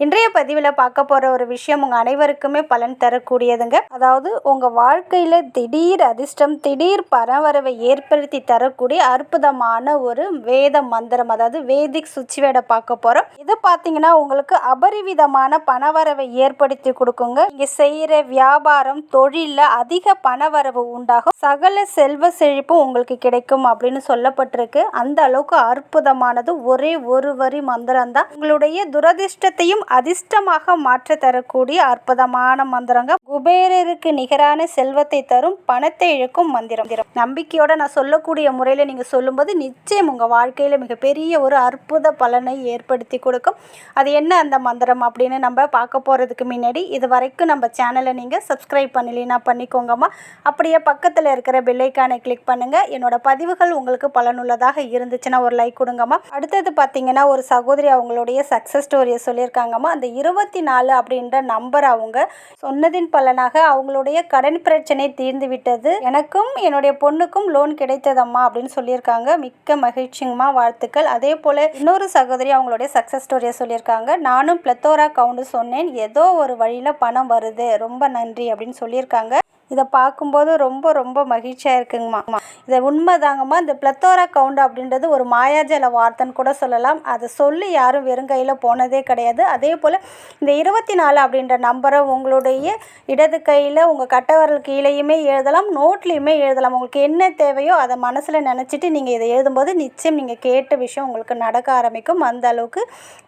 இன்றைய பதிவில் பார்க்க போகிற ஒரு விஷயம் உங்கள் அனைவருக்குமே பலன் தரக்கூடியதுங்க. அதாவது உங்கள் வாழ்க்கையில் திடீர் அதிர்ஷ்டம் திடீர் பரவரவை ஏற்படுத்தி தரக்கூடிய அற்புதமான ஒரு வேத மந்திரம் அதாவது வேதிக் சுச்சிவேடை பார்க்க போகிறோம் இது பார்த்தீங்கன்னா உங்களுக்கு அபரிவிதமான பணவரவை ஏற்படுத்தி கொடுக்குங்க. இங்கே செய்கிற வியாபாரம் தொழிலில் அதிக பணவரவு உண்டாகும். சகல செல்வ செழிப்பும் உங்களுக்கு கிடைக்கும் அப்படின்னு சொல்லப்பட்டிருக்கு. அந்த அளவுக்கு அற்புதமானது ஒரே ஒரு வரி மந்திரம் தான் உங்களுடைய துரதிர்ஷ்டத்தையும் அதிர்ஷ்டமாக மாற்ற தரக்கூடிய அற்புதமான மந்திரங்க. குபேரருக்கு நிகரான செல்வத்தை தரும் பணத்தை இழக்கும் மந்திரம். நம்பிக்கையோட நான் சொல்லக்கூடிய முறையில் நீங்கள் சொல்லும்போது நிச்சயம் உங்கள் வாழ்க்கையில் மிகப்பெரிய ஒரு அற்புத பலனை ஏற்படுத்தி கொடுக்கும். அது என்ன அந்த மந்திரம் அப்படின்னு நம்ம பார்க்க போகிறதுக்கு முன்னாடி இது வரைக்கும் நம்ம சேனலை நீங்கள் சப்ஸ்கிரைப் பண்ணலைன்னா பண்ணிக்கோங்கம்மா. அப்படியே பக்கத்தில் இருக்கிற பெல்லைக்கானை கிளிக் பண்ணுங்கள் என்னோட பதிவுகள் உங்களுக்கு பலனுள்ளதாக இருந்துச்சுன்னா ஒரு லைக் கொடுங்கம்மா. அடுத்தது பார்த்தீங்கன்னா ஒரு சகோதரி அவங்களுடைய சக்ஸஸ் ஸ்டோரியை சொல்லியிருக்காங்க. சொல்லியிருக்காங்கம்மா அந்த இருபத்தி நாலு அப்படின்ற நம்பர் அவங்க சொன்னதின் பலனாக அவங்களுடைய கடன் பிரச்சனை தீர்ந்து விட்டது. எனக்கும் என்னுடைய பொண்ணுக்கும் லோன் கிடைத்ததம்மா அப்படின்னு சொல்லியிருக்காங்க. மிக்க மகிழ்ச்சிங்கம்மா வாழ்த்துக்கள். அதே போல் இன்னொரு சகோதரி அவங்களுடைய சக்ஸஸ் ஸ்டோரியை சொல்லியிருக்காங்க. நானும் பிளத்தோரா கவுண்டு சொன்னேன். ஏதோ ஒரு வழியில் பணம் வருது. ரொம்ப நன்றி அப்படின்னு சொல்லியிருக்காங்க. இதை பார்க்கும்போது ரொம்ப ரொம்ப மகிழ்ச்சியாக இருக்குங்கம்மா இதை உண்மைதாங்கம்மா இந்த பிளத்தோரா கவுண்ட் அப்படின்றது ஒரு மாயாஜல வார்த்தைன்னு கூட சொல்லலாம். அதை சொல்லி யாரும் வெறும் கையில் போனதே கிடையாது. அதே போல் இந்த இருபத்தி நாலு அப்படின்ற நம்பரை உங்களுடைய இடது கையில் உங்கள் கட்டவரல் கீழேயுமே எழுதலாம். நோட்லேயுமே எழுதலாம். உங்களுக்கு என்ன தேவையோ அதை மனசில் நினச்சிட்டு நீங்கள் இதை எழுதும்போது நிச்சயம் நீங்கள் கேட்ட விஷயம் உங்களுக்கு நடக்க ஆரம்பிக்கும். அந்த அளவுக்கு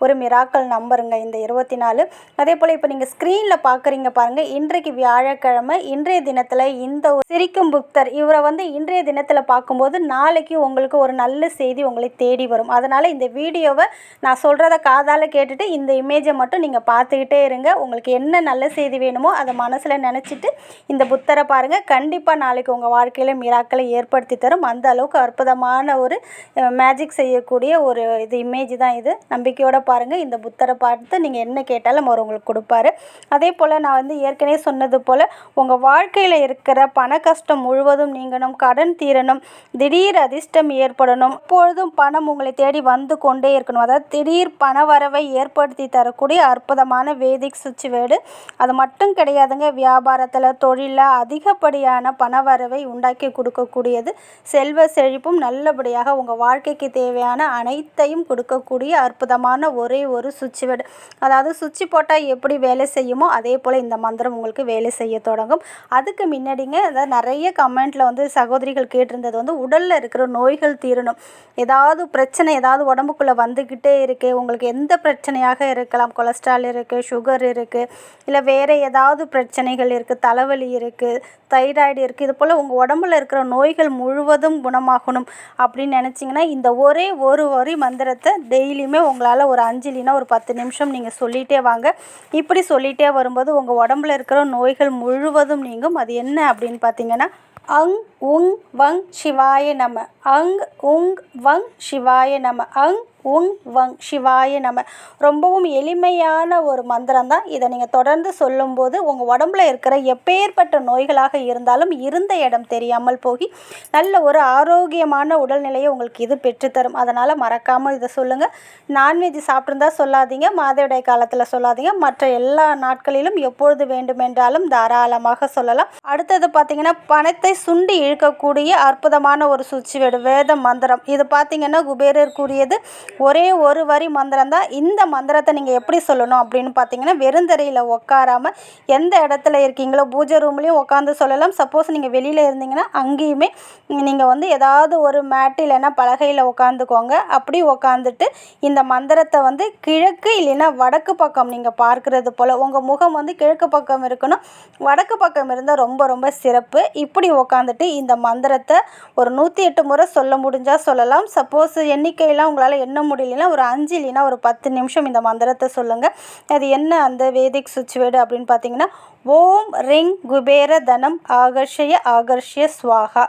ஒரு மிராக்கல் நம்பருங்க இந்த இருபத்தி நாலு அதே போல் இப்போ நீங்கள் ஸ்க்ரீனில் பார்க்குறீங்க பாருங்கள் இன்றைக்கு வியாழக்கிழமை இன்றைய தினம் தினத்தில் இந்த சிரிக்கும் புக்தர் இவரை வந்து இன்றைய தினத்தில் பார்க்கும்போது நாளைக்கு உங்களுக்கு ஒரு நல்ல செய்தி உங்களை தேடி வரும். அதனால் இந்த வீடியோவை நான் சொல்கிறத காதால் கேட்டுட்டு இந்த இமேஜை மட்டும் நீங்கள் பார்த்துக்கிட்டே இருங்க. உங்களுக்கு என்ன நல்ல செய்தி வேணுமோ அதை மனசில் நினச்சிட்டு இந்த புத்தரை பாருங்கள் கண்டிப்பாக நாளைக்கு உங்கள் வாழ்க்கையில் மிராக்களை ஏற்படுத்தி தரும். அந்த அளவுக்கு அற்புதமான ஒரு மேஜிக் செய்யக்கூடிய ஒரு இது இமேஜ் தான் இது. நம்பிக்கையோடு பாருங்கள் இந்த புத்தரை பார்த்து நீங்கள் என்ன கேட்டாலும் அவர் உங்களுக்கு கொடுப்பாரு. அதே போல் நான் வந்து ஏற்கனவே சொன்னது போல் உங்கள் வாழ்க்கை வாழ்க்கையில் இருக்கிற பண கஷ்டம் முழுவதும் நீங்கணும் கடன் தீரணும் திடீர் அதிர்ஷ்டம் ஏற்படணும். எப்பொழுதும் பணம் உங்களை தேடி வந்து கொண்டே இருக்கணும். அதாவது திடீர் பண வரவை ஏற்படுத்தி தரக்கூடிய அற்புதமான வேதிக் சுவிட்ச் வேர்டு அது மட்டும் கிடையாதுங்க. வியாபாரத்தில் தொழிலில் அதிகப்படியான பண வரவை உண்டாக்கி கொடுக்கக்கூடியது. செல்வ செழிப்பும் நல்லபடியாக உங்கள் வாழ்க்கைக்கு தேவையான அனைத்தையும் கொடுக்கக்கூடிய அற்புதமான ஒரே ஒரு சுவிட்ச் வேர்டு அதாவது சுவிட்ச் போட்டால் எப்படி வேலை செய்யுமோ அதே போல் இந்த மந்திரம் உங்களுக்கு வேலை செய்ய தொடங்கும். அது அதுக்கு முன்னாடிங்க அதாவது நிறைய கமெண்ட்டில் வந்து சகோதரிகள் கேட்டிருந்தது வந்து உடலில் இருக்கிற நோய்கள் தீரணும். ஏதாவது பிரச்சனை ஏதாவது உடம்புக்குள்ளே வந்துக்கிட்டே இருக்கு. உங்களுக்கு எந்த பிரச்சனையாக இருக்கலாம்? கொலஸ்ட்ரால் இருக்குது சுகர் இருக்குது இல்லை வேறு ஏதாவது பிரச்சனைகள் இருக்குது தலைவலி இருக்குது தைராய்டு இருக்குது இது போல் உங்கள் உடம்புல இருக்கிற நோய்கள் முழுவதும் குணமாகணும் அப்படின்னு நினச்சிங்கன்னா இந்த ஒரே ஒரு வரி மந்திரத்தை டெய்லியுமே உங்களால் ஒரு அஞ்சு இல்லைன்னா ஒரு பத்து நிமிஷம் நீங்கள் சொல்லிகிட்டே வாங்க. இப்படி சொல்லிகிட்டே வரும்போது உங்கள் உடம்புல இருக்கிற நோய்கள் முழுவதும் நீங்கும். அது என்ன அப்படின்னு பார்த்தீங்கன்னா அங் உங் வங் சிவாய நம. அங் உங் வங் சிவாய நம. அங் உங் வங் சிவாய நம. ரொம்பவும் எளிமையான ஒரு மந்திரம் தான் இதை நீங்கள் தொடர்ந்து சொல்லும்போது உங்கள் உடம்புல இருக்கிற எப்பேற்பட்ட நோய்களாக இருந்தாலும் இருந்த இடம் தெரியாமல் போகி நல்ல ஒரு ஆரோக்கியமான உடல்நிலையை உங்களுக்கு இது பெற்றுத்தரும் அதனால் மறக்காமல் இதை சொல்லுங்கள் நான்வெஜ் சாப்பிட்ருந்தா சொல்லாதீங்க. மாதவிடாய் காலத்தில் சொல்லாதீங்க. மற்ற எல்லா நாட்களிலும் எப்பொழுது வேண்டுமென்றாலும் தாராளமாக சொல்லலாம். அடுத்தது பார்த்தீங்கன்னா பணத்தை சுண்டி இழுக்கக்கூடிய அற்புதமான ஒரு சுவிட்ச் வேத மந்திரம். இது பார்த்தீங்கன்னா குபேரருக்குரியது ஒரே ஒரு வரி மந்திரம் தான். இந்த மந்திரத்தை நீங்கள் எப்படி சொல்லணும் அப்படின்னு பார்த்தீங்கன்னா வெறுந்தரையில் உட்காராமல் எந்த இடத்துல இருக்கீங்களோ பூஜை ரூம்லேயும் உட்காந்து சொல்லலாம். சப்போஸ் நீங்கள் வெளியில் இருந்தீங்கன்னா அங்கேயுமே நீங்கள் வந்து ஏதாவது ஒரு மேட்டு இல்லைன்னா பலகையில் உட்காந்துக்கோங்க அப்படி உட்காந்துட்டு இந்த மந்திரத்தை வந்து கிழக்கு இல்லைன்னா வடக்கு பக்கம் நீங்கள் பார்க்குறது போல் உங்கள் முகம் வந்து கிழக்கு பக்கம் இருக்கணும். வடக்கு பக்கம் இருந்தால் ரொம்ப ரொம்ப சிறப்பு. இப்படி உட்காந்துட்டு இந்த மந்திரத்தை ஒரு நூற்றி எட்டு முறை சொல்ல முடிஞ்சால் சொல்லலாம். சப்போஸ் எண்ணிக்கையெல்லாம் உங்களால் என்ன முடியலன்னா ஒரு அஞ்சு இல்லைன்னா ஒரு பத்து நிமிஷம் இந்த மந்திரத்தை சொல்லுங்கள் அது என்ன அந்த வேதிக் சுவிட்ச் வேர்டு அப்படின்னு பார்த்தீங்கன்னா ஓம் ரிங் குபேர தனம் ஆகர்ஷய ஆகர்ஷய ஸ்வாகா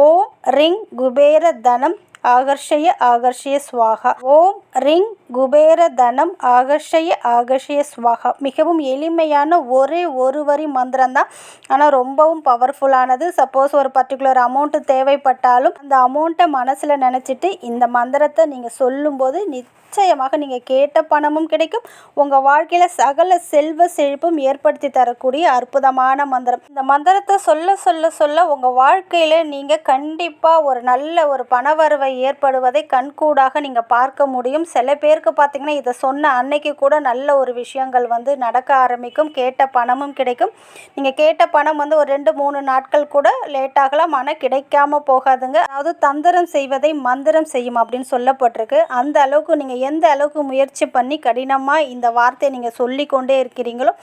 ஓம் ரிங் குபேர தனம் ஆகர்ஷய ஆகர்ஷய ஸ்வாகா ஓம் ரிங் குபேர தனம் ஆகர்ஷய ஆகர்ஷய ஸ்வாகா மிகவும் எளிமையான ஒரே ஒரு வரி மந்திரம்தான். ஆனால் ரொம்பவும் பவர்ஃபுல்லானது சப்போஸ் ஒரு பர்டிகுலர் அமௌண்ட்டு தேவைப்பட்டாலும் அந்த அமௌண்ட்டை மனசில் நினச்சிட்டு இந்த மந்திரத்தை நீங்கள் சொல்லும்போது நிச்சயமாக நீங்கள் கேட்ட பணமும் கிடைக்கும். உங்கள் வாழ்க்கையில் சகல செல்வ செழிப்பும் ஏற்படுத்தி தரக்கூடிய அற்புதமான மந்திரம். இந்த மந்திரத்தை சொல்ல சொல்ல சொல்ல உங்கள் வாழ்க்கையில் நீங்கள் கண்டிப்பாக ஒரு நல்ல ஒரு பணவரவை ஏற்படுவதை கண்கூடாக நீங்கள் பார்க்க முடியும். சில பேர் பேருக்கு பார்த்திங்கன்னா இதை சொன்ன அன்னைக்கு கூட நல்ல ஒரு விஷயங்கள் வந்து நடக்க ஆரம்பிக்கும். கேட்ட பணமும் கிடைக்கும். நீங்கள் கேட்ட பணம் வந்து ஒரு ரெண்டு மூணு நாட்கள் கூட லேட் ஆகலாம். ஆனால் கிடைக்காம போகாதுங்க. அதாவது தந்திரம் செய்வதை மந்திரம் செய்யும் அப்படின்னு சொல்லப்பட்டிருக்கு. அந்த அளவுக்கு நீங்கள் எந்த அளவுக்கு முயற்சி பண்ணி கடினமாக இந்த வார்த்தையை நீங்கள் சொல்லி கொண்டே இருக்கிறீங்களோ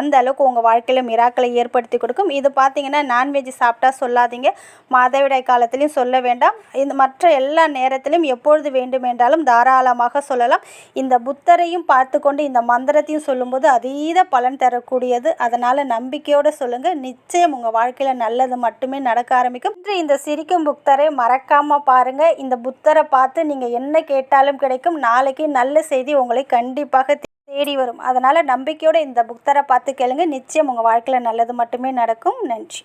அந்த அளவுக்கு உங்கள் வாழ்க்கையில் மிராக்களை ஏற்படுத்தி கொடுக்கும். இது பார்த்தீங்கன்னா நான்வெஜ் சாப்பிட்டா சொல்லாதீங்க. மாதவிடாய் காலத்திலையும் சொல்ல வேண்டாம். இந்த மற்ற எல்லா நேரத்திலும் எப்பொழுது வேண்டுமென்றாலும் தாராளமாக சொல்லலாம். இந்த புத்தரையும் பார்த்து கொண்டு இந்த மந்திரத்தையும் சொல்லும்போது அதீத பலன் தரக்கூடியது. அதனால் நம்பிக்கையோடு சொல்லுங்கள் நிச்சயம் உங்கள் வாழ்க்கையில் நல்லது மட்டுமே நடக்க ஆரம்பிக்கும். இன்று இந்த சிரிக்கும் புத்தரை மறக்காமல் பாருங்கள் இந்த புத்தரை பார்த்து நீங்கள் என்ன கேட்டாலும் கிடைக்கும். நாளைக்கு நல்ல செய்தி உங்களை கண்டிப்பாக தேடி வரும். அதனால் நம்பிக்கையோடு இந்த புத்தரை பார்த்து கேளுங்க. நிச்சயம் உங்கள் வாழ்க்கையில் நல்லது மட்டுமே நடக்கும். நன்றி.